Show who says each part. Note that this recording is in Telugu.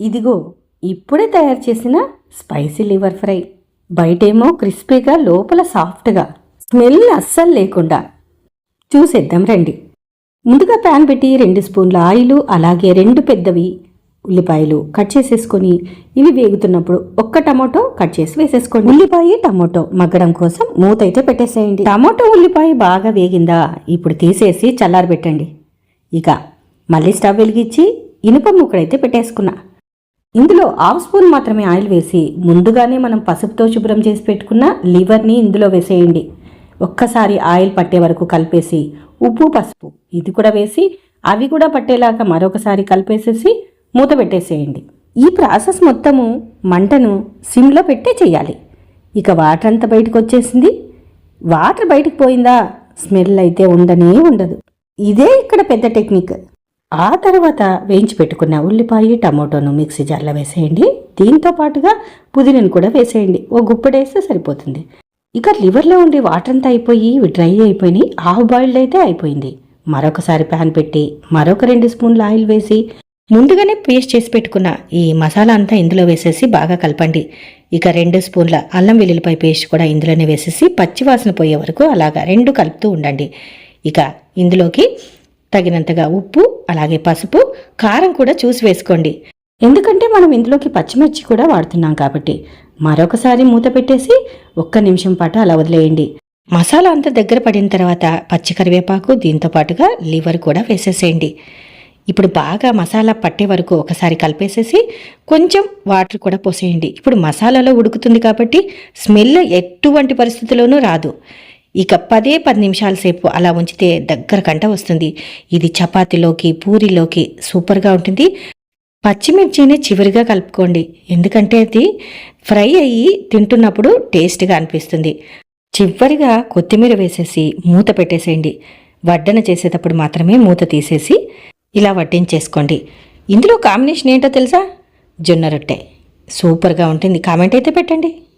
Speaker 1: ఇదిగో ఇప్పుడే తయారు చేసిన స్పైసీ లివర్ ఫ్రై. బయటేమో క్రిస్పీగా లోపల సాఫ్ట్గా. స్మెల్ అస్సలు లేకుండా. చూసేద్దాం రండి. ముందుగా ప్యాన్ పెట్టి రెండు స్పూన్ల ఆయిల్ అలాగే రెండు పెద్దవి ఉల్లిపాయలు కట్ చేసేసుకొని ఇవి వేగుతున్నప్పుడు ఒక్క టమాటో కట్ చేసి వేసేసుకోండి. ఉల్లిపాయ టమాటో మగ్గడం కోసం మూత అయితే పెట్టేసేయండి. టమాటో ఉల్లిపాయ బాగా వేగిందా? ఇప్పుడు తీసేసి చల్లారబెట్టండి. ఇక మళ్ళీ స్టవ్ వెలిగించి ఇనుప ముక్కడైతే పెట్టేసుకున్నా. ఇందులో హాఫ్ స్పూన్ మాత్రమే ఆయిల్ వేసి ముందుగానే మనం పసుపుతో శుభ్రం చేసి పెట్టుకున్న లివర్ని ఇందులో వేసేయండి. ఒక్కసారి ఆయిల్ పట్టే వరకు కలిపేసి ఉప్పు పసుపు ఇది కూడా వేసి అవి కూడా పట్టేలాగా మరొకసారి కలిపేసేసి మూత పెట్టేసేయండి. ఈ ప్రాసెస్ మొత్తము మంటను సిమ్లో పెట్టే చేయాలి. ఇక వాటర్ అంతా బయటకు వచ్చేసింది. వాటర్ బయటకు పోయిందా? స్మెల్ అయితే ఉండనే ఉండదు. ఇదే ఇక్కడ పెద్ద టెక్నిక్. ఆ తర్వాత వేయించి పెట్టుకున్న ఉల్లిపాయ టమోటోను మిక్సీ జార్లో వేసేయండి. దీంతో పాటుగా పుదీనను కూడా వేసేయండి. ఓ గుప్పడేస్తే సరిపోతుంది. ఇక లివర్లో ఉండే వాటర్ అంతా అయిపోయి డ్రై అయిపోయి హాఫ్ బాయిల్డ్ అయితే అయిపోయింది. మరొకసారి ప్యాన్ పెట్టి మరొక రెండు స్పూన్ల ఆయిల్ వేసి ముందుగానే పేస్ట్ చేసి పెట్టుకున్న ఈ మసాలా అంతా ఇందులో వేసేసి బాగా కలపండి. ఇక రెండు స్పూన్ల అల్లం వెల్లుల్లిపాయ పేస్ట్ కూడా ఇందులోనే వేసేసి పచ్చివాసన పోయే వరకు అలాగా రెండు కలుపుతూ ఉండండి. ఇక ఇందులోకి తగినంతగా ఉప్పు అలాగే పసుపు కారం కూడా చూసి వేసుకోండి. ఎందుకంటే మనం ఇందులోకి పచ్చిమిర్చి కూడా వాడుతున్నాం కాబట్టి. మరొకసారి మూత పెట్టేసి ఒక్క నిమిషం పాటు అలా వదిలేయండి. మసాలా అంతా దగ్గర పడిన తర్వాత పచ్చి కరివేపాకు దీంతో పాటుగా లివర్ కూడా వేసేసేయండి. ఇప్పుడు బాగా మసాలా పట్టే వరకు ఒకసారి కలిపేసేసి కొంచెం వాటర్ కూడా పోసేయండి. ఇప్పుడు మసాలాలో ఉడుకుతుంది కాబట్టి స్మెల్ ఎటువంటి పరిస్థితిలోనూ రాదు. ఇక పదే పది నిమిషాల సేపు అలా ఉంచితే దగ్గర కంట వస్తుంది. ఇది చపాతీలోకి పూరిలోకి సూపర్గా ఉంటుంది. పచ్చిమిర్చిని చివరిగా కలుపుకోండి. ఎందుకంటే అది ఫ్రై అయ్యి తింటున్నప్పుడు టేస్ట్గా అనిపిస్తుంది. చివరిగా కొత్తిమీర వేసేసి మూత పెట్టేసేయండి. వడ్డన చేసేటప్పుడు మాత్రమే మూత తీసేసి ఇలా వడ్డించేసుకోండి. ఇందులో కాంబినేషన్ ఏంటో తెలుసా? జొన్న రొట్టె. సూపర్గా ఉంటుంది. కామెంట్ అయితే పెట్టండి.